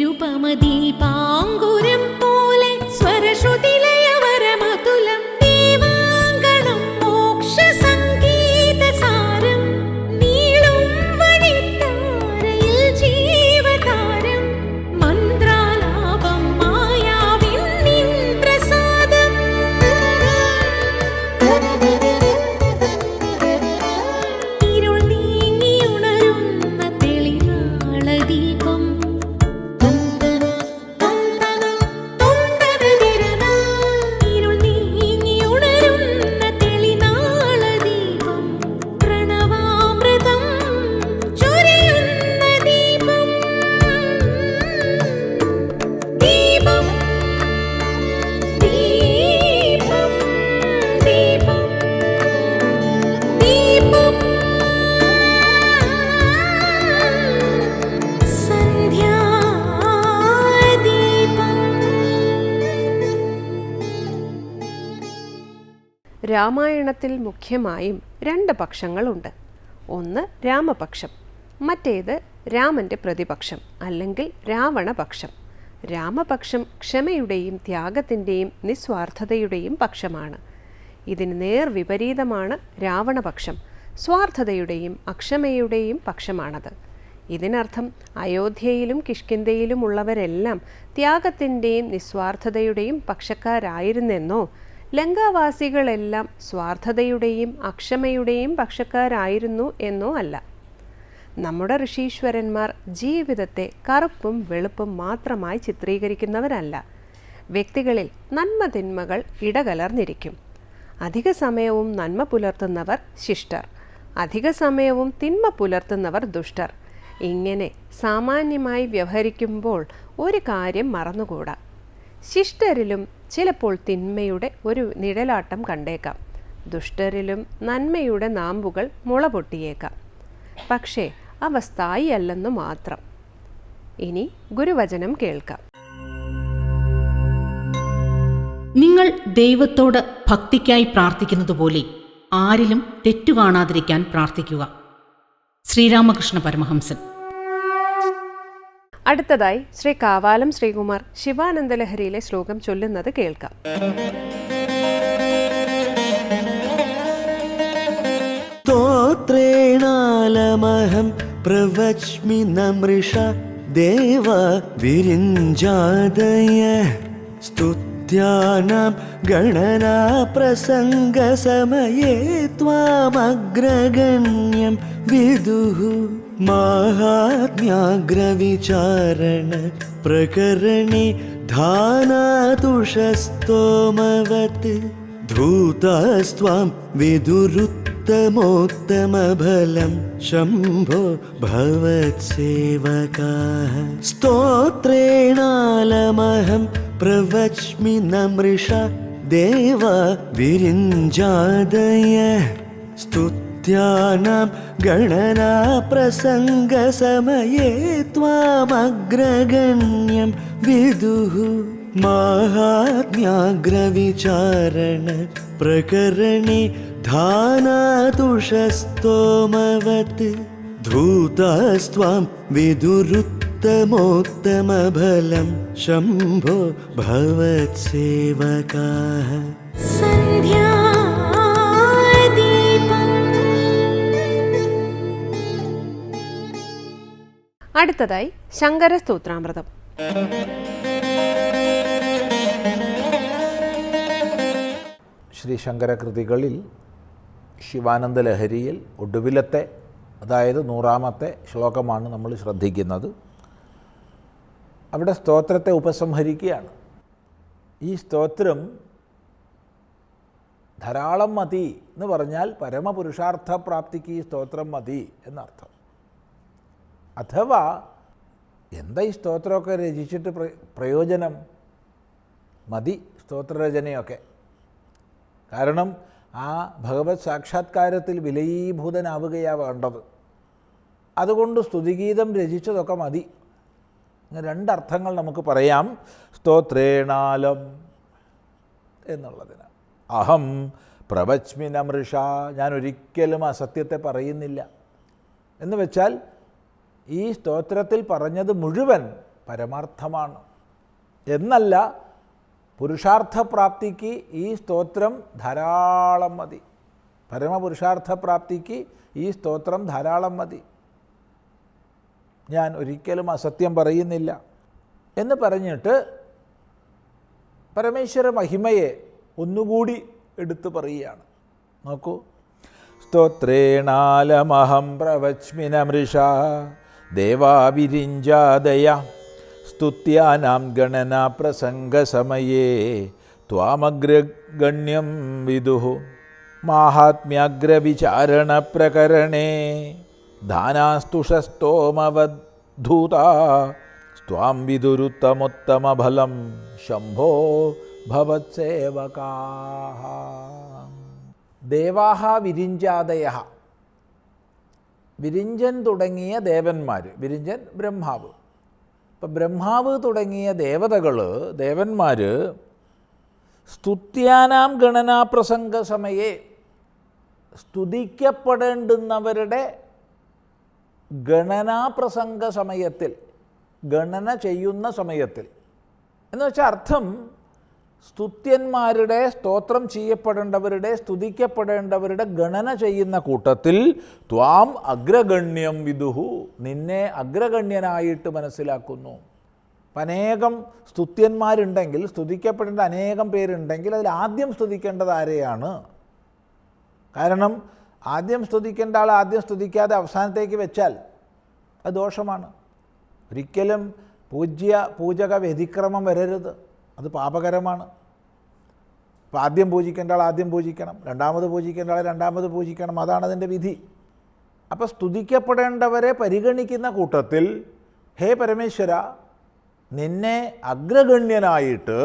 നിരുപമദീപാങ്കുരം രാമായണത്തിൽ മുഖ്യമായും രണ്ട് പക്ഷങ്ങളുണ്ട്. ഒന്ന് രാമപക്ഷം മറ്റേത് രാമന്റെ പ്രതിപക്ഷം അല്ലെങ്കിൽ രാവണപക്ഷം. രാമപക്ഷം ക്ഷമയുടെയും ത്യാഗത്തിന്റെയും നിസ്വാർത്ഥതയുടെയും പക്ഷമാണ്. ഇതിന് നേർ വിപരീതമാണ് രാവണപക്ഷം സ്വാർത്ഥതയുടെയും അക്ഷമയുടെയും പക്ഷമാണത്. ഇതിനർത്ഥം അയോധ്യയിലും കിഷ്കിന്ധയിലും ഉള്ളവരെല്ലാം ത്യാഗത്തിന്റെയും നിസ്വാർത്ഥതയുടെയും പക്ഷക്കാരായിരുന്നെന്നോ ലങ്കാവാസികളെല്ലാം സ്വാർത്ഥതയുടെയും അക്ഷമയുടെയും പക്ഷക്കാരായിരുന്നു എന്നോ അല്ല. നമ്മുടെ ഋഷീശ്വരന്മാർ ജീവിതത്തെ കറുപ്പും വെളുപ്പും മാത്രമായി ചിത്രീകരിക്കുന്നവരല്ല. വ്യക്തികളിൽ നന്മ തിന്മകൾ ഇടകലർന്നിരിക്കും. അധിക സമയവും നന്മ പുലർത്തുന്നവർ ശിഷ്ടർ. അധിക സമയവും തിന്മ പുലർത്തുന്നവർ ദുഷ്ടർ. ഇങ്ങനെ സാമാന്യമായി വ്യവഹരിക്കുമ്പോൾ ഒരു കാര്യം മറന്നുകൂടാ. ശിഷ്ടരിലും ചിലപ്പോൾ തിന്മയുടെ ഒരു നിഴലാട്ടം കണ്ടേക്കാം. ദുഷ്ടരിലും നന്മയുടെ നാമ്പുകൾ മുള പൊട്ടിയേക്കാം. പക്ഷേ അവ സ്ഥായിയല്ലെന്നു മാത്രം. ഇനി ഗുരുവചനം കേൾക്കാം. നിങ്ങൾ ദൈവത്തോട് ഭക്തിക്കായി പ്രാർത്ഥിക്കുന്നത് പോലെ ആരിലും തെറ്റു കാണാതിരിക്കാൻ പ്രാർത്ഥിക്കുക. ശ്രീരാമകൃഷ്ണ പരമഹംസൻ. അടുത്തതായി ശ്രീ കാവാലം ശ്രീകുമാർ ശിവാനന്ദ ലഹരിയിലെ ശ്ലോകം ചൊല്ലുന്നത് കേൾക്കാം. സ്തോത്രേണാലമഹം പ്രവച്മി നമൃഷ ദേവ വിരിഞ്ചാദയ സ്തുത गणना प्रसङ्गसमये त्वामग्रगण्यं विदुः माहात्म्याग्रविचारण प्रकरणे धानातुषस्तोमवत् धूतास्त्वां विदुरुत्तमोत्तमफलं शम्भो भवत्सेवकाः स्तोत्रेणालमहं प्रवच्मि नमृषा देव विरिञ्जादय स्तुत्यानां गणना प्रसङ्गसमये त्वामग्रगण्यं विदुः माहात्म्याग्रविचारण प्रकरणे ധാനുഷസ്തോമവത് ധൂതസ്വാം വിദുരുത്തമോത്തമഫലം ശംഭോ ഭവത്സേവകാഃ. സന്ധ്യാ അടുത്തതായി ശങ്കര സ്തോത്രാമൃതം ശ്രീ ശങ്കര കൃതികളിൽ ശിവാനന്ദ ലഹരിയിൽ ഒടുവിലത്തെ അതായത് നൂറാമത്തെ ശ്ലോകമാണ് നമ്മൾ ശ്രദ്ധിക്കുന്നത്. അവിടെ സ്തോത്രത്തെ ഉപസംഹരിക്കുകയാണ്. ഈ സ്തോത്രം ധാരാളം മതി എന്ന് പറഞ്ഞാൽ പരമപുരുഷാർത്ഥപ്രാപ്തിക്ക് ഈ സ്തോത്രം മതി എന്നർത്ഥം. അഥവാ എന്താ ഈ സ്തോത്രമൊക്കെ രചിച്ചിട്ട് പ്ര- പ്രയോജനം? മതി സ്തോത്രരചനയൊക്കെ. കാരണം ആ ഭഗവത് സാക്ഷാത്കാരത്തിൽ വിലയീഭൂതനാവുകയാണ് വേണ്ടത്. അതുകൊണ്ട് സ്തുതിഗീതം രചിച്ചതൊക്കെ മതി. രണ്ടർത്ഥങ്ങൾ നമുക്ക് പറയാം. സ്തോത്രേണാലം എന്നുള്ളതിന് അഹം പ്രവച്മിനമൃഷ ഞാൻ ഒരിക്കലും അസത്യത്തെ പറയുന്നില്ല. എന്ന് വെച്ചാൽ ഈ സ്തോത്രത്തിൽ പറഞ്ഞത് മുഴുവൻ പരമാർത്ഥമാണ്. എന്നല്ല പുരുഷാർത്ഥപ്രാപ്തിക്ക് ഈ സ്തോത്രം ധാരാളം മതി. പരമപുരുഷാർത്ഥപ്രാപ്തിക്ക് ഈ സ്തോത്രം ധാരാളം മതി. ഞാൻ ഒരിക്കലും അസത്യം പറയുന്നില്ല. എന്ന് പറഞ്ഞിട്ട് പരമേശ്വര മഹിമയെ ഒന്നുകൂടി എടുത്തു പറയുകയാണ്. നോക്കൂ. സ്തോത്രേണാലമഹം പ്രവച്മിനമൃഷ ദേവാവിരിഞ്ചാദയ. സ്തുത്യാനാം ഗണന പ്രസംഗസമയേ ത്വാമഗ്രഗണ്യം വിദുഃ മാഹാത്മ്യാഗ്രവിചാരണപ്രകരണേ. ധാനാസ്തുഷസ്തോമവദ്ധൂത സ്വാം വിദുരുത്തമോത്തമഫലം. ശംഭോ ഭവത്സേവകാ ദേവാഹ വിരിഞ്ചാദയ വിരിഞ്ചൻ തുടങ്ങിയ ദേവന്മാർ വിരിഞ്ചൻ ബ്രഹ്മാവ്. ഇപ്പം ബ്രഹ്മാവ് തുടങ്ങിയ ദേവതകൾ ദേവന്മാർ സ്തുത്യാനാം ഗണനാപ്രസംഗ സമയെ സ്തുതിക്കപ്പെടേണ്ടുന്നവരുടെ ഗണനാപ്രസംഗ സമയത്തിൽ ഗണന ചെയ്യുന്ന സമയത്തിൽ. എന്ന് വെച്ചാൽ അർത്ഥം സ്തുത്യന്മാരുടെ സ്തോത്രം ചെയ്യപ്പെടേണ്ടവരുടെ സ്തുതിക്കപ്പെടേണ്ടവരുടെ ഗണന ചെയ്യുന്ന കൂട്ടത്തിൽ ത്വാം അഗ്രഗണ്യം വിദുഹു. നിന്നെ അഗ്രഗണ്യനായിട്ട് മനസ്സിലാക്കുന്നു. അനേകം സ്തുത്യന്മാരുണ്ടെങ്കിൽ സ്തുതിക്കപ്പെടേണ്ട അനേകം പേരുണ്ടെങ്കിൽ അതിൽ ആദ്യം സ്തുതിക്കേണ്ടത് ആരെയാണ്? കാരണം ആദ്യം സ്തുതിക്കേണ്ട ആൾ ആദ്യം സ്തുതിക്കാതെ അവസാനത്തേക്ക് വെച്ചാൽ അത് ദോഷമാണ്. ഒരിക്കലും പൂജ്യ പൂജക വ്യതിക്രമം വരരുത്. അത് പാപകരമാണ്. അപ്പോൾ ആദ്യം പൂജിക്കേണ്ട ആൾ ആദ്യം പൂജിക്കണം. രണ്ടാമത് പൂജിക്കേണ്ട ആൾ രണ്ടാമത് പൂജിക്കണം. അതാണ് അതിന്റെ വിധി. അപ്പോൾ സ്തുതിക്കപ്പെടേണ്ടവരെ പരിഗണിക്കുന്ന കൂട്ടത്തിൽ ഹേ പരമേശ്വര നിന്നെ അഗ്രഗണ്യനായിട്ട്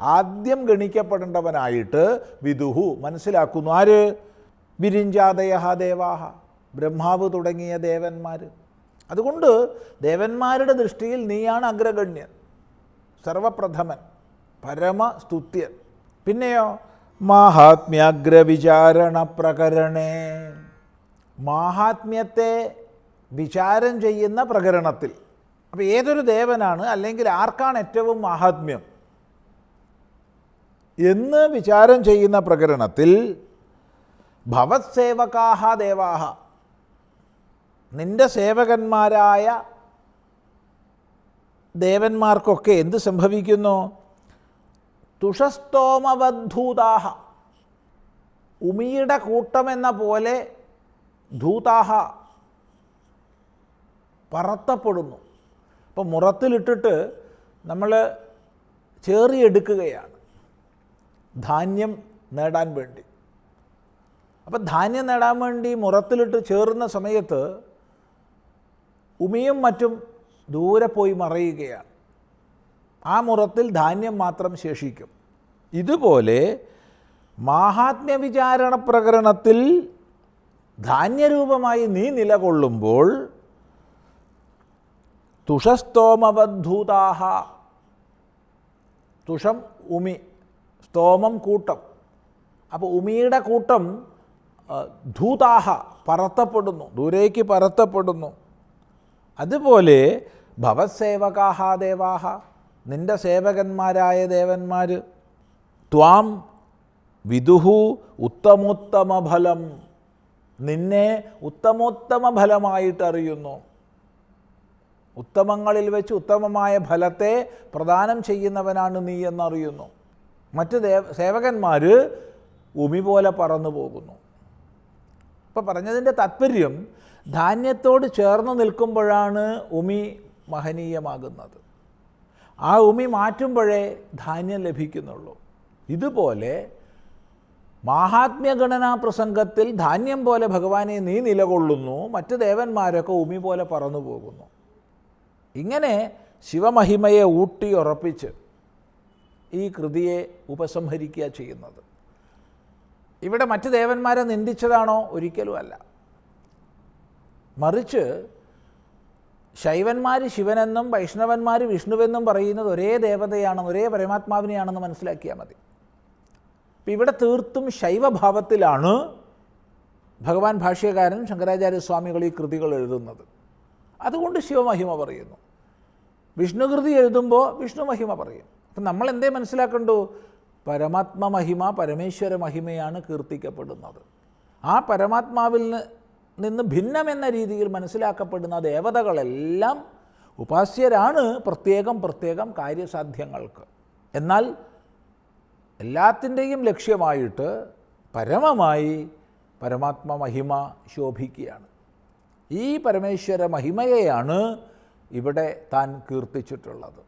ആദ്യം ഗണിക്കപ്പെടേണ്ടവനായിട്ട് വിദുഹു മനസ്സിലാക്കുന്നു. ആര്? വിരിഞ്ചാദയ ദേവാഹ ബ്രഹ്മാവ് തുടങ്ങിയ ദേവന്മാർ അതുകൊണ്ട് ദേവന്മാരുടെ ദൃഷ്ടിയിൽ നീയാണ് അഗ്രഗണ്യൻ സർവപ്രഥമൻ. പരമസ്തുത്യൻ. പിന്നെയോ മാഹാത്മ്യാഗ്രവിചാരണ പ്രകരണേ. മാഹാത്മ്യത്തെ വിചാരം ചെയ്യുന്ന പ്രകരണത്തിൽ. അപ്പോൾ ഏതൊരു ദേവനാണ് അല്ലെങ്കിൽ ആർക്കാണ് ഏറ്റവും മാഹാത്മ്യം? എന്ന് വിചാരം ചെയ്യുന്ന പ്രകരണത്തിൽ ഭവത്സേവകാഹ ദേവാഹ. നിന്റെ സേവകന്മാരായ ദേവന്മാർക്കൊക്കെ എന്ത് സംഭവിക്കുന്നു? തുഷസ്തോമവദ്ധൂതാഹ. ഉമിയുടെ കൂട്ടമെന്ന പോലെ ധൂതാഹ പറത്തപ്പെടുന്നു. അപ്പോൾ മുറത്തിലിട്ടിട്ട് നമ്മൾ ചേറിയെടുക്കുകയാണ്. ധാന്യം നേടാൻ വേണ്ടി. അപ്പം ധാന്യം നേടാൻ വേണ്ടി മുറത്തിലിട്ട് ചേറുന്ന സമയത്ത് ഉമിയും മറ്റും ദൂരെ പോയി മറയുകയാണ്. ആ മുറത്തിൽ ധാന്യം മാത്രം ശേഷിക്കും. ഇതുപോലെ മാഹാത്മ്യ വിചാരണ പ്രകരണത്തിൽ ധാന്യരൂപമായി നീ നിലകൊള്ളുമ്പോൾ തുഷസ്തോമവദ്ധൂതാഹ തുഷം ഉമി സ്തോമം കൂട്ടം. അപ്പോൾ ഉമിയുടെ കൂട്ടം ധൂതാഹ പറത്തപ്പെടുന്നു ദൂരേക്ക് പറത്തപ്പെടുന്നു. അതുപോലെ ഭവത്സേവകാഹ ദേവാഹ നിന്റെ സേവകന്മാരായ ദേവന്മാർ ത്വാം വിദുഹു ഉത്തമോത്തമ ഫലം നിന്നെ ഉത്തമോത്തമ ഫലമായിട്ട് അറിയുന്നു ഉത്തമങ്ങളിൽ വെച്ച് ഉത്തമമായ ഫലത്തെ പ്രദാനം ചെയ്യുന്നവനാണ് നീ എന്നറിയുന്നു. മറ്റ് ദേവ സേവകന്മാർ ഉമി പോലെ പറന്നു പോകുന്നു. ഇപ്പോൾ പറഞ്ഞതിന്റെ താത്പര്യം ധാന്യത്തോട് ചേർന്ന് നിൽക്കുമ്പോഴാണ് ഉമി മഹനീയമാകുന്നത്. ആ ഉമി മാറ്റുമ്പോഴേ ധാന്യം ലഭിക്കുന്നുള്ളൂ. ഇതുപോലെ മഹാത്മ്യഗണനാ പ്രസംഗത്തിൽ ധാന്യം പോലെ ഭഗവാനെ നീ നിലകൊള്ളുന്നു മറ്റ് ദേവന്മാരൊക്കെ ഉമി പോലെ പറന്നു പോകുന്നു. ഇങ്ങനെ ശിവമഹിമയെ ഊട്ടി ഉറപ്പിച്ച് ഈ കൃതിയെ ഉപസംഹരിക്കുക ചെയ്യുന്നത്. ഇവിടെ മറ്റ് ദേവന്മാരെ നിന്ദിച്ചതാണോ? ഒരിക്കലും അല്ല മറിച്ച് ശൈവന്മാർ ശിവനെന്നും വൈഷ്ണവന്മാർ വിഷ്ണുവെന്നും പറയുന്നത് ഒരേ ദേവതയാണെന്ന് ഒരേ പരമാത്മാവിനെയാണെന്ന് മനസ്സിലാക്കിയാൽ മതി. ഇപ്പം ഇവിടെ തീർത്തും ശൈവഭാവത്തിലാണ് ഭഗവാൻ ഭാഷ്യകാരൻ ശങ്കരാചാര്യസ്വാമികൾ ഈ കൃതികൾ എഴുതുന്നത്. അതുകൊണ്ട് ശിവമഹിമ പറയുന്നു. വിഷ്ണുകൃതി എഴുതുമ്പോൾ വിഷ്ണു മഹിമ പറയും. അപ്പം നമ്മൾ എന്തേ മനസ്സിലാക്കണ്ടു? പരമാത്മ മഹിമ പരമേശ്വര മഹിമയാണ് കീർത്തിക്കപ്പെടുന്നത്. ആ പരമാത്മാവിൽ നിന്ന് ഭിന്നമെന്ന രീതിയിൽ മനസ്സിലാക്കപ്പെടുന്ന ദേവതകളെല്ലാം ഉപാസ്യരാണ് പ്രത്യേകം പ്രത്യേകം കാര്യസാധ്യങ്ങൾക്ക്. എന്നാൽ എല്ലാത്തിന്റെയും ലക്ഷ്യമായിട്ട് പരമമായി പരമാത്മ മഹിമ ശോഭിക്കുകയാണ്. ഈ പരമേശ്വര മഹിമയെയാണ് ഇവിടെ താൻ കീർത്തിച്ചിട്ടുള്ളത്.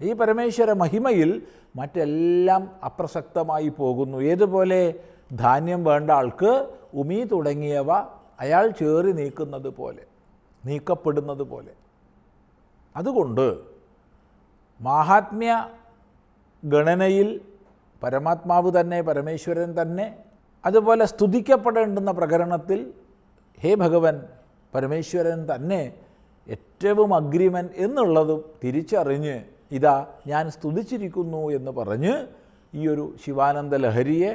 ഈ പരമേശ്വര മഹിമയിൽ മറ്റെല്ലാം അപ്രസക്തമായി പോകുന്നു. ഏതുപോലെ ധാന്യം വേണ്ട ആൾക്ക് ഉമി തുടങ്ങിയവ അയാൾ ചേറി നീക്കുന്നത് പോലെ നീക്കപ്പെടുന്നത് പോലെ. അതുകൊണ്ട് മാഹാത്മ്യ ഗണനയിൽ പരമാത്മാവ് തന്നെ പരമേശ്വരൻ തന്നെ അതുപോലെ സ്തുതിക്കപ്പെടേണ്ടുന്ന പ്രകരണത്തിൽ ഹേ ഭഗവൻ പരമേശ്വരൻ തന്നെ ഏറ്റവും അഗ്രിമൻ എന്നുള്ളതും തിരിച്ചറിഞ്ഞ് ഇതാ ഞാൻ സ്തുതിച്ചിരിക്കുന്നു എന്ന് പറഞ്ഞ് ഈ ഒരു ശിവാനന്ദ ലഹരിയെ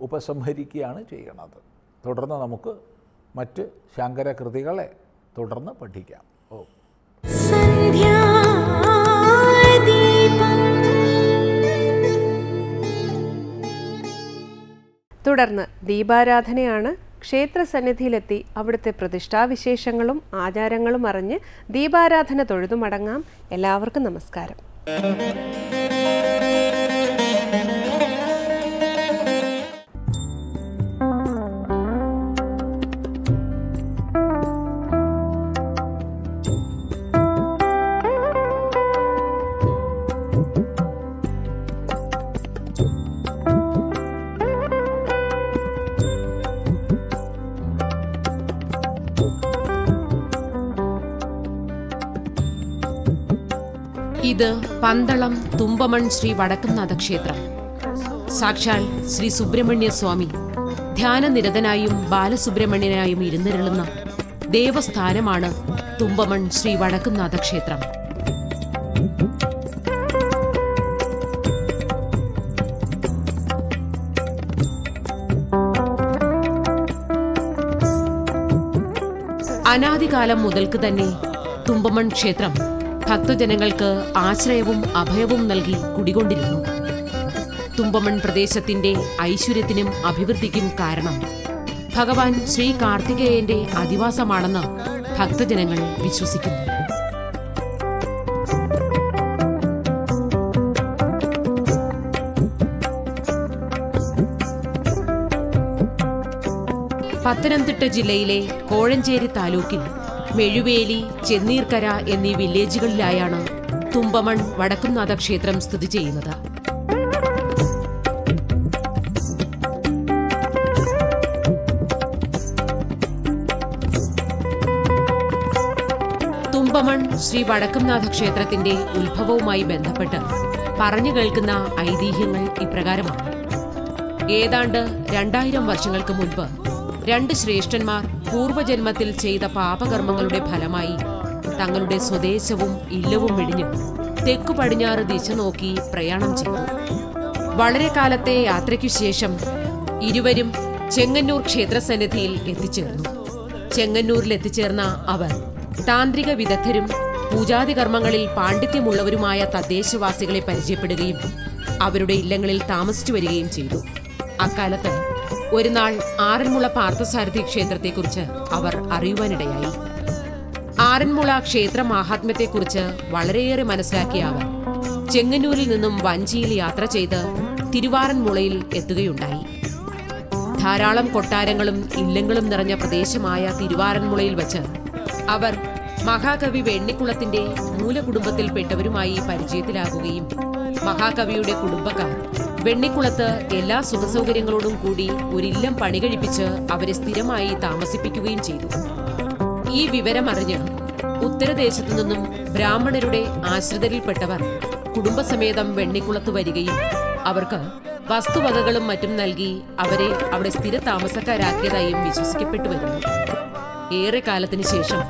ഉപസംഹരിക്കുകയാണ് ചെയ്യണത്. തുടർന്ന് നമുക്ക് മറ്റ് ശങ്കര കൃതികളെ തുടർന്ന് പഠിക്കാം. ഓ. തുടർന്ന് ദീപാരാധനയാണ് ക്ഷേത്രസന്നിധിയിലെത്തി അവിടുത്തെ പ്രതിഷ്ഠാവിശേഷങ്ങളും ആചാരങ്ങളും അറിഞ്ഞ് ദീപാരാധന തൊഴുതുമടങ്ങാം എല്ലാവർക്കും നമസ്കാരം. പന്തളം തുമ്പമൺ ശ്രീ വടക്കുംനാഥ ക്ഷേത്രം സാക്ഷാൽ ശ്രീ സുബ്രഹ്മണ്യ സ്വാമി ധ്യാനനിരതനായും ബാലസുബ്രഹ്മണ്യനായും ഇരുന്നിരുളുന്ന ദേവസ്ഥാനമാണ് തുമ്പമൺ ശ്രീ വടക്കുംനാഥ ക്ഷേത്രം അനാദികാലം മുതൽക്ക് തന്നെ തുമ്പമൺ ക്ഷേത്രം ഭക്തജനങ്ങൾക്ക് ആശ്രയവും അഭയവും നൽകി കുടികൊണ്ടിരുന്നു. തുമ്പമൺ പ്രദേശത്തിന്റെ ഐശ്വര്യത്തിനും അഭിവൃദ്ധിക്കും കാരണം ഭഗവാൻ ശ്രീ കാർത്തികേയന്റെ അധിവാസമാണെന്ന് ഭക്തജനങ്ങൾ വിശ്വസിക്കുന്നു. പത്തനംതിട്ട ജില്ലയിലെ കോഴഞ്ചേരി താലൂക്കിൽ മെഴുവേലി ചെന്നീർക്കര എന്നീ വില്ലേജുകളിലായാണ് തുമ്പമൺ വടക്കുംനാഥ ക്ഷേത്രം സ്ഥിതി ചെയ്യുന്നത്. തുമ്പമൺ ശ്രീ വടക്കുംനാഥ ക്ഷേത്രത്തിന്റെ ഉത്ഭവവുമായി ബന്ധപ്പെട്ട് പറഞ്ഞു കേൾക്കുന്ന ഐതിഹ്യങ്ങൾ ഇപ്രകാരമാണ്. ഏതാണ്ട് രണ്ടായിരം വർഷങ്ങൾക്ക് മുൻപ് രണ്ട് ശ്രേഷ്ഠന്മാർ പൂർവജന്മത്തിൽ ചെയ്ത പാപകർമ്മങ്ങളുടെ ഫലമായി തങ്ങളുടെ സ്വദേശവും ഇല്ലവും വെടിഞ്ഞ് തെക്കു പടിഞ്ഞാറ് ദിശ നോക്കി പ്രയാണം ചെയ്തു. വളരെ കാലത്തെ യാത്രയ്ക്കു ശേഷം ഇരുവരും ചെങ്ങന്നൂർ ക്ഷേത്രസന്നിധിയിൽ എത്തിച്ചേർന്നു. ചെങ്ങന്നൂരിൽ എത്തിച്ചേർന്ന അവർ താന്ത്രിക വിദഗ്ധരും പൂജാതി കർമ്മങ്ങളിൽ പാണ്ഡിത്യമുള്ളവരുമായ തദ്ദേശവാസികളെ പരിചയപ്പെടുകയും അവരുടെ ഇല്ലങ്ങളിൽ താമസിച്ചു വരികയും ചെയ്തു. അക്കാലത്ത് ഒരു നാൾ ആറന്മുള പാർത്ഥസാരഥി ക്ഷേത്രത്തെക്കുറിച്ച് അവർ അറിയുവാനിടയായി. ആറന്മുള ക്ഷേത്ര മാഹാത്മ്യത്തെക്കുറിച്ച് വളരെയേറെ മനസ്സിലാക്കിയ അവർ ചെങ്ങന്നൂരിൽ നിന്നും വഞ്ചിയിൽ യാത്ര ചെയ്ത് തിരുവാറന്മുളയിൽ എത്തുകയുണ്ടായി. ധാരാളം കൊട്ടാരങ്ങളും ഇല്ലങ്ങളും നിറഞ്ഞ പ്രദേശമായ തിരുവാറന്മുളയിൽ വച്ച് അവർ മഹാകവി വെണ്ണിക്കുളത്തിന്റെ മൂലകുടുംബത്തിൽപ്പെട്ടവരുമായി പരിചയത്തിലാകുകയും മഹാകവിയുടെ കുടുംബക്കാർ വെണ്ണിക്കുളത്ത് എല്ലാ സുഖസൗകര്യങ്ങളോടും കൂടി ഒരില്ലം പണി കഴിപ്പിച്ച് അവരെ സ്ഥിരമായി താമസിപ്പിക്കുകയും ചെയ്തു. ഈ വിവരമറിഞ്ഞ് ഉത്തരദേശത്തു നിന്നും ബ്രാഹ്മണരുടെ ആശ്രിതരിൽപ്പെട്ടവർ കുടുംബസമേതം വെണ്ണിക്കുളത്ത് വരികയും അവർക്ക് വസ്തുവകകളും മറ്റും നൽകി അവരെ അവിടെ സ്ഥിര താമസക്കാരാക്കിയതായും വിശ്വസിക്കപ്പെട്ടു വരുന്നു. ഏറെ കാലത്തിനു ശേഷം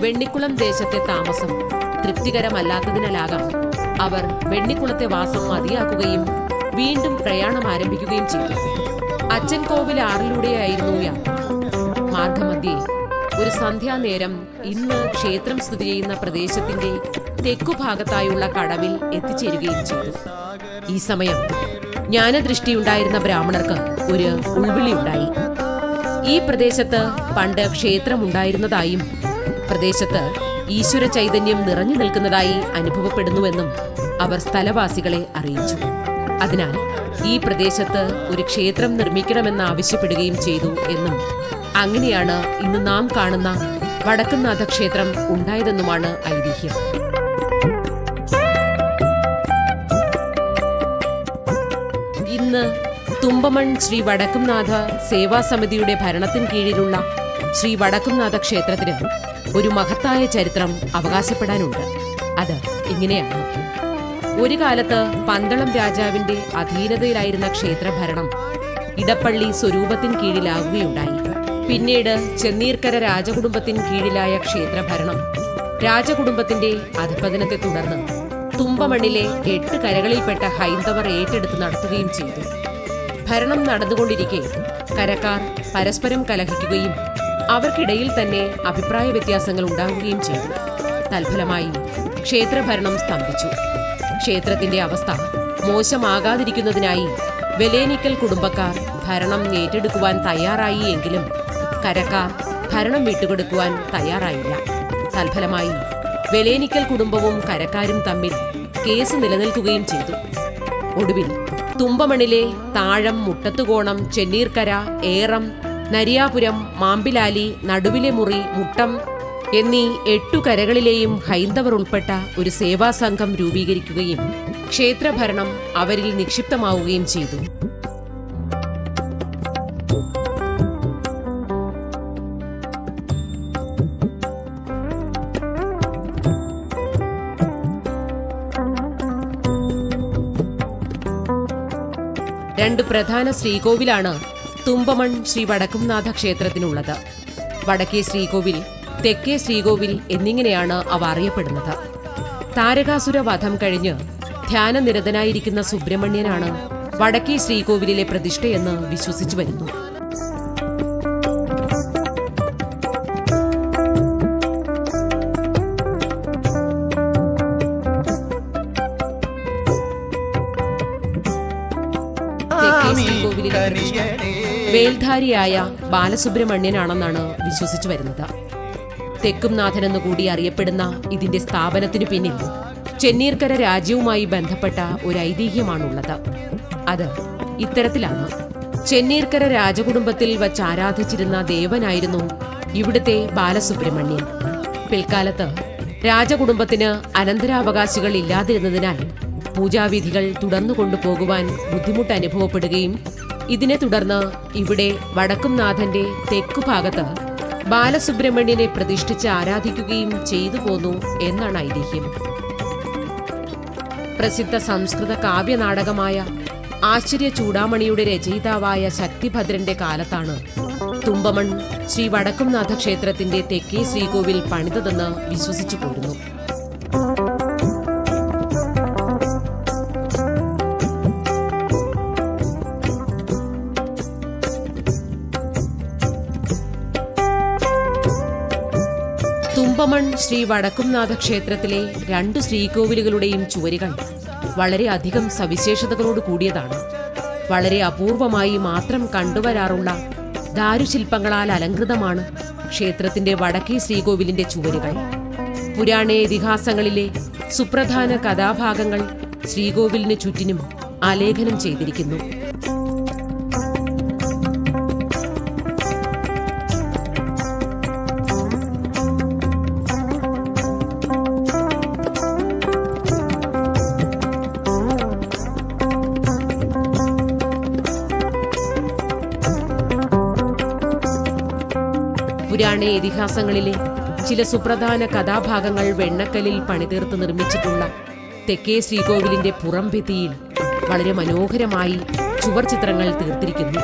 വെണ്ണിക്കുളം ദേശത്തെ താമസം തൃപ്തികരമല്ലാത്തതിനാലാകാം അവർ വെണ്ണിക്കുളത്തെ വാസം മതിയാക്കുകയും വീണ്ടും പ്രയാണം ആരംഭിക്കുകയും ചെയ്തു. അച്ഛൻ കോവിൽ ആറിലൂടെയായിരുന്നു യാത്ര. മാർഗമധ്യേ ഒരു സന്ധ്യാനേരം ഇന്ന് ക്ഷേത്രം സ്ഥിതി ചെയ്യുന്ന പ്രദേശത്തിന്റെ തെക്കുഭാഗത്തായുള്ള കടവിൽ എത്തിച്ചേരുകയും ചെയ്തു. ഈ സമയം ജ്ഞാനദൃഷ്ടിയുണ്ടായിരുന്ന ബ്രാഹ്മണർക്ക് ഒരു ഉൾവിളി ഉണ്ടായി ഈ പ്രദേശത്ത് പണ്ട് ക്ഷേത്രം ഉണ്ടായിരുന്നതായും പ്രദേശത്ത് ഈശ്വര ചൈതന്യം നിറഞ്ഞു നിൽക്കുന്നതായി അനുഭവപ്പെടുന്നുവെന്നും അവർ സ്ഥലവാസികളെ അറിയിച്ചു. അതിനാൽ ഈ പ്രദേശത്ത് ഒരു ക്ഷേത്രം നിർമ്മിക്കണമെന്ന് ആവശ്യപ്പെടുകയും ചെയ്തു എന്നും അങ്ങനെയാണ് ഇന്ന് നാം കാണുന്ന വടക്കുംനാഥ ക്ഷേത്രം ഉണ്ടായതെന്നുമാണ് ഐതിഹ്യം. ഇന്ന് തുമ്പമൺ ശ്രീ വടക്കുംനാഥ സേവാ സമിതിയുടെ ഭരണത്തിന് കീഴിലുള്ള ശ്രീ വടക്കുംനാഥ ക്ഷേത്രത്തിന് ഒരു മഹത്തായ ചരിത്രം അവകാശപ്പെടാനുണ്ട്. അത് ഇങ്ങനെയാണ്. ഒരു കാലത്ത് പന്തളം രാജാവിന്റെ അധീനതയിലായിരുന്ന ക്ഷേത്രഭരണം ഇടപ്പള്ളി സ്വരൂപത്തിന് കീഴിലാവുകയുണ്ടായി. പിന്നീട് ചെന്നീർക്കര രാജകുടുംബത്തിന് കീഴിലായ ക്ഷേത്രഭരണം രാജകുടുംബത്തിന്റെ അധപതനത്തെ തുടർന്ന് തുമ്പമണ്ണിലെ എട്ട് കരകളിൽപ്പെട്ട ഹൈന്ദവർ ഏറ്റെടുത്ത് നടത്തുകയും ചെയ്തു. ഭരണം നടന്നുകൊണ്ടിരിക്കെ കരക്കാർ പരസ്പരം കലഹിക്കുകയും അവർക്കിടയിൽ തന്നെ അഭിപ്രായ വ്യത്യാസങ്ങൾ ഉണ്ടാവുകയും ചെയ്തു. തൽഫലമായി ക്ഷേത്രഭരണം സ്തംഭിച്ചു. ക്ഷേത്രത്തിന്റെ അവസ്ഥ. മോശമാകാതിരിക്കുന്നതിനായി വെലേനിക്കൽ കുടുംബക്കാർ ഭരണം ഏറ്റെടുക്കുവാൻ തയ്യാറായി എങ്കിലും കരക്കാർ ഭരണം വിട്ടുകൊടുക്കുവാൻ തയ്യാറായില്ല. തൽഫലമായി വെലേനിക്കൽ കുടുംബവും കരക്കാരും തമ്മിൽ കേസ് നിലനിൽക്കുകയും ചെയ്തു. ഒടുവിൽ തുമ്പമണിലെ താഴം മുട്ടത്തുകോണം ചെന്നീർക്കര ഏറം നരിയാപുരം മാമ്പിലാലി നടുവിലെ മുറി മുട്ടം എന്നീ എട്ടു കരകളിലെയും ഹൈന്ദവർ ഉൾപ്പെട്ട ഒരു സേവാ സംഘം രൂപീകരിക്കുകയും ക്ഷേത്രഭരണം അവരിൽ നിക്ഷിപ്തമാവുകയും ചെയ്തു. രണ്ട് പ്രധാന ശ്രീകോവിലാണ് തുമ്പമൺ ശ്രീ വടക്കുംനാഥ ക്ഷേത്രത്തിനുള്ളത്. വടക്കേ ശ്രീകോവിൽ തെക്കേ ശ്രീകോവിൽ എന്നിങ്ങനെയാണ് അവ അറിയപ്പെടുന്നത്. താരകാസുര വധം കഴിഞ്ഞ് ധ്യാനനിരതനായിരിക്കുന്ന സുബ്രഹ്മണ്യനാണ് വടക്കേ ശ്രീകോവിലിലെ പ്രതിഷ്ഠയെന്ന് വിശ്വസിച്ചു വരുന്നു. വേൽധാരിയായ ബാലസുബ്രഹ്മണ്യനാണെന്നാണ് വിശ്വസിച്ചു വരുന്നത്. തെക്കുംനാഥൻ എന്ന് കൂടി അറിയപ്പെടുന്ന ഇതിന്റെ സ്ഥാപനത്തിനു പിന്നിൽ ചെന്നീർക്കര രാജ്യവുമായി ബന്ധപ്പെട്ട ഒരു ഐതിഹ്യമാണുള്ളത്. അത് ഇത്തരത്തിലാണ്. ചെന്നീർക്കര രാജകുടുംബത്തിൽ വച്ച് ആരാധിച്ചിരുന്ന ദേവനായിരുന്നു ഇവിടുത്തെ ബാലസുബ്രഹ്മണ്യൻ. പിൽക്കാലത്ത് രാജകുടുംബത്തിന് അനന്തരാവകാശികൾ ഇല്ലാതിരുന്നതിനാൽ പൂജാവിധികൾ തുടർന്നു കൊണ്ടുപോകുവാൻ ബുദ്ധിമുട്ട് അനുഭവപ്പെടുകയും ഇതിനെ തുടർന്ന് ഇവിടെ വടക്കുംനാഥന്റെ തെക്കുഭാഗത്ത് ബാലസുബ്രഹ്മണ്യനെ പ്രതിഷ്ഠിച്ച് ആരാധിക്കുകയും ചെയ്തു പോന്നു എന്നാണ് ഐതിഹ്യം. പ്രസിദ്ധ സംസ്കൃത കാവ്യനാടകമായ ആശ്ചര്യ ചൂടാമണിയുടെ രചയിതാവായ ശക്തിഭദ്രന്റെ കാലത്താണ് തുമ്പമൺ ശ്രീ വടക്കുംനാഥ ക്ഷേത്രത്തിന്റെ തെക്കേ ശ്രീകോവിൽ പണിതതെന്ന് വിശ്വസിച്ചു പോരുന്നു. ശ്രീ വടക്കുംനാഥ ക്ഷേത്രത്തിലെ രണ്ട് ശ്രീകോവിലുകളുടെയും ചുവരുകൾ വളരെ അധികം സവിശേഷതകളോട് കൂടിയതാണ്. വളരെ അപൂർവമായി മാത്രം കണ്ടുവരാറുള്ള ദാരുശില്പങ്ങളാൽ അലങ്കൃതമാണ് ക്ഷേത്രത്തിന്റെ വടക്കേ ശ്രീകോവിലിന്റെ ചുവരുകൾ. പുരാണ ഇതിഹാസങ്ങളിലെ സുപ്രധാന കഥാഭാഗങ്ങൾ ശ്രീകോവിലിന് ചുറ്റിനും ആലേഖനം ചെയ്തിരിക്കുന്നു. പുരാണ ഇതിഹാസങ്ങളിലെ ചില സുപ്രധാന കഥാഭാഗങ്ങൾ വെണ്ണക്കല്ലിൽ പണിതീർത്ത് നിർമ്മിച്ചിട്ടുള്ള തെക്കേ ശ്രീകോവിലിന്റെ പുറംഭിത്തിയിൽ വളരെ മനോഹരമായി ചുവർ ചിത്രങ്ങൾ തീർത്തിരിക്കുന്നു.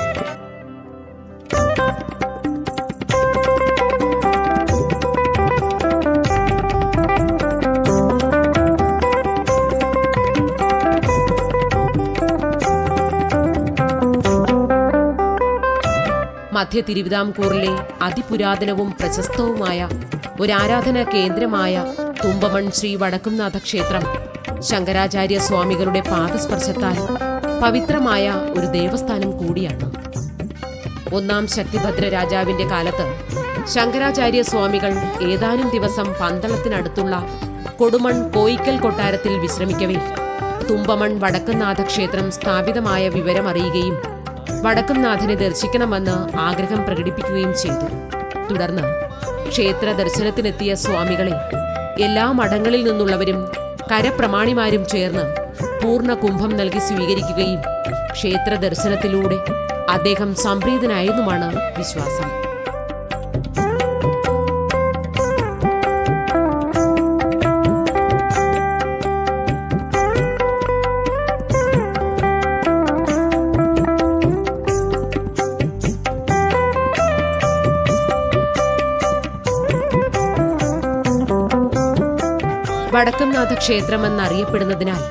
മധ്യ തിരുവിതാംകൂറിലെ അതിപുരാതനവും പ്രശസ്തവുമായ ഒരു ആരാധനാ കേന്ദ്രമായ തുമ്പമൺ ശ്രീ വടക്കുംനാഥ ക്ഷേത്രം ശങ്കരാചാര്യ സ്വാമികളുടെ പാദസ്പർശത്താൽ പവിത്രമായ ഒരു ദേവസ്ഥാനം കൂടിയാണ്. ഒന്നാം ശക്തിഭദ്ര രാജാവിന്റെ കാലത്ത് ശങ്കരാചാര്യ സ്വാമികൾ ഏതാനും ദിവസം പന്തളത്തിനടുത്തുള്ള കൊടുമൺ കോയിക്കൽ കൊട്ടാരത്തിൽ വിശ്രമിക്കവേ തുമ്പമൺ വടക്കുംനാഥ ക്ഷേത്രം സ്ഥാപിതമായ വിവരം അറിയുകയും വടക്കുംനാഥനെ ദർശിക്കണമെന്ന് ആഗ്രഹം പ്രകടിപ്പിക്കുകയും ചെയ്തു. തുടർന്ന് ക്ഷേത്ര ദർശനത്തിനെത്തിയ സ്വാമികളെ എല്ലാ മഠങ്ങളിൽ നിന്നുള്ളവരും കരപ്രമാണിമാരും ചേർന്ന് പൂർണ കുംഭം നൽകി സ്വീകരിക്കുകയും ക്ഷേത്ര ദർശനത്തിലൂടെ അദ്ദേഹം സംപ്രീതനായെന്നുമാണ് വിശ്വാസം. വടക്കംനാഥ ക്ഷേത്രമെന്നറിയപ്പെടുന്നതിനാൽ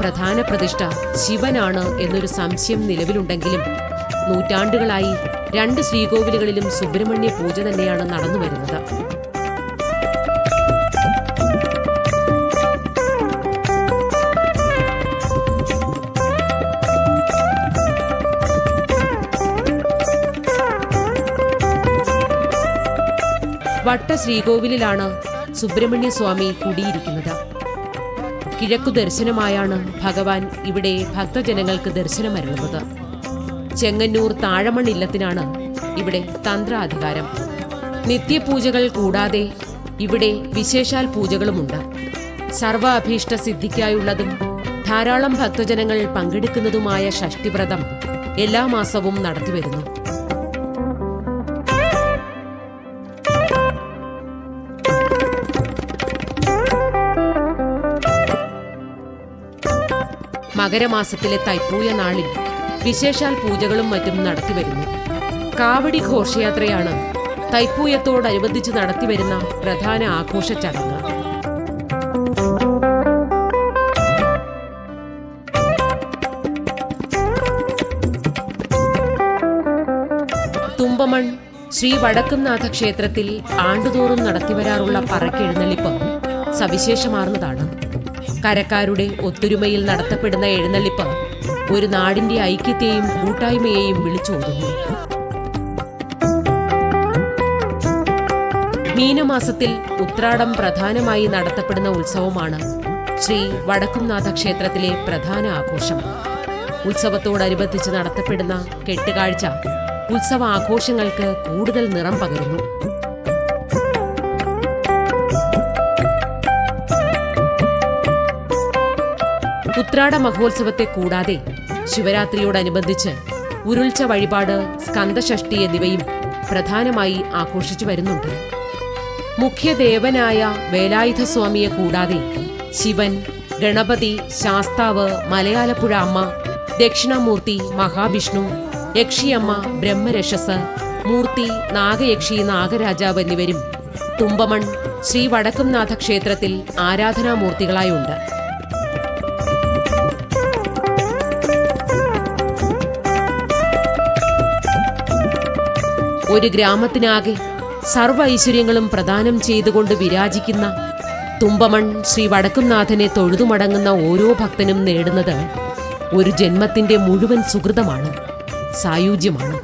പ്രധാന പ്രതിഷ്ഠ ശിവനാണ് എന്നൊരു സംശയം നിലവിലുണ്ടെങ്കിലും നൂറ്റാണ്ടുകളായി രണ്ട് ശ്രീകോവിലുകളിലും സുബ്രഹ്മണ്യ പൂജ തന്നെയാണ് നടന്നു വരുന്നത്. വട്ട ശ്രീകോവിലിലാണ് സുബ്രഹ്മണ്യ സ്വാമി കുടിയിരിക്കുന്നത്. കിഴക്കു ദർശനമായാണ് ഭഗവാൻ ഇവിടെ ഭക്തജനങ്ങൾക്ക് ദർശനമരുളുന്നത്. ചെങ്ങന്നൂർ താഴമൺ ഇല്ലത്തിനാണ് ഇവിടെ തന്ത്രാധികാരം. നിത്യപൂജകൾ കൂടാതെ ഇവിടെ വിശേഷാൽ പൂജകളുമുണ്ട്. സർവ അഭീഷ്ട സിദ്ധിക്കായുള്ളതും ധാരാളം ഭക്തജനങ്ങൾ പങ്കെടുക്കുന്നതുമായ ഷഷ്ടിവ്രതം എല്ലാ മാസവും നടത്തിവരുന്നു. മകരമാസത്തിലെ തൈപ്പൂയ നാളിൽ വിശേഷാൽ പൂജകളും മറ്റും നടത്തിവരുന്നു. കാവടി ഘോഷയാത്രയാണ് തൈപ്പൂയത്തോടനുബന്ധിച്ച് നടത്തിവരുന്ന പ്രധാന ആഘോഷ ചടങ്ങ്. തുമ്പമൺ ശ്രീ വടക്കുംനാഥ ക്ഷേത്രത്തിൽ ആണ്ടുതോറും നടത്തിവരാറുള്ള പറക്കെഴുന്നള്ളിപ്പ് സവിശേഷമാർന്നതാണ്. കരക്കാരുടെ ഒത്തൊരുമയിൽ നടത്തപ്പെടുന്ന എഴുന്നള്ളിപ്പ് ഒരു നാടിന്റെ ഐക്യത്തെയും കൂട്ടായ്മയെയും വിളിച്ചോതുന്നു. മീനമാസത്തിൽ ഉത്രാടം പ്രധാനമായി നടത്തപ്പെടുന്ന ഉത്സവമാണ് ശ്രീ വടക്കുംനാഥ ക്ഷേത്രത്തിലെ പ്രധാന ആഘോഷം. ഉത്സവത്തോടനുബന്ധിച്ച് നടത്തപ്പെടുന്ന കെട്ടുകാഴ്ച ഉത്സവ ആഘോഷങ്ങൾക്ക് കൂടുതൽ നിറം പകരുന്നു. ഉത്രാട മഹോത്സവത്തെ കൂടാതെ ശിവരാത്രിയോടനുബന്ധിച്ച് ഉരുൾച്ച വഴിപാട് സ്കന്ദഷഷ്ടി എന്നിവയും പ്രധാനമായി ആഘോഷിച്ചു വരുന്നുണ്ട്. മുഖ്യദേവനായ വേലായുധസ്വാമിയെ കൂടാതെ ശിവൻ ഗണപതി ശാസ്താവ് മലയാലപ്പുഴ അമ്മ ദക്ഷിണാമൂർത്തി മഹാവിഷ്ണു യക്ഷിയമ്മ ബ്രഹ്മരക്ഷസ് മൂർത്തി നാഗയക്ഷി നാഗരാജാവ് എന്നിവരും തുമ്പമൺ ശ്രീ വടക്കുംനാഥ ക്ഷേത്രത്തിൽ ആരാധനാമൂർത്തികളായുണ്ട്. ഒരു ഗ്രാമത്തിനാകെ സർവ ഐശ്വര്യങ്ങളും പ്രദാനം ചെയ്തുകൊണ്ട് വിരാജിക്കുന്ന തുമ്പമൺ ശ്രീ വടക്കുംനാഥനെ തൊഴുതുമടങ്ങുന്ന ഓരോ ഭക്തനും നേടുന്നത് ഒരു ജന്മത്തിന്റെ മുഴുവൻ സുഹൃതമാണ് സായുജ്യമാണ്.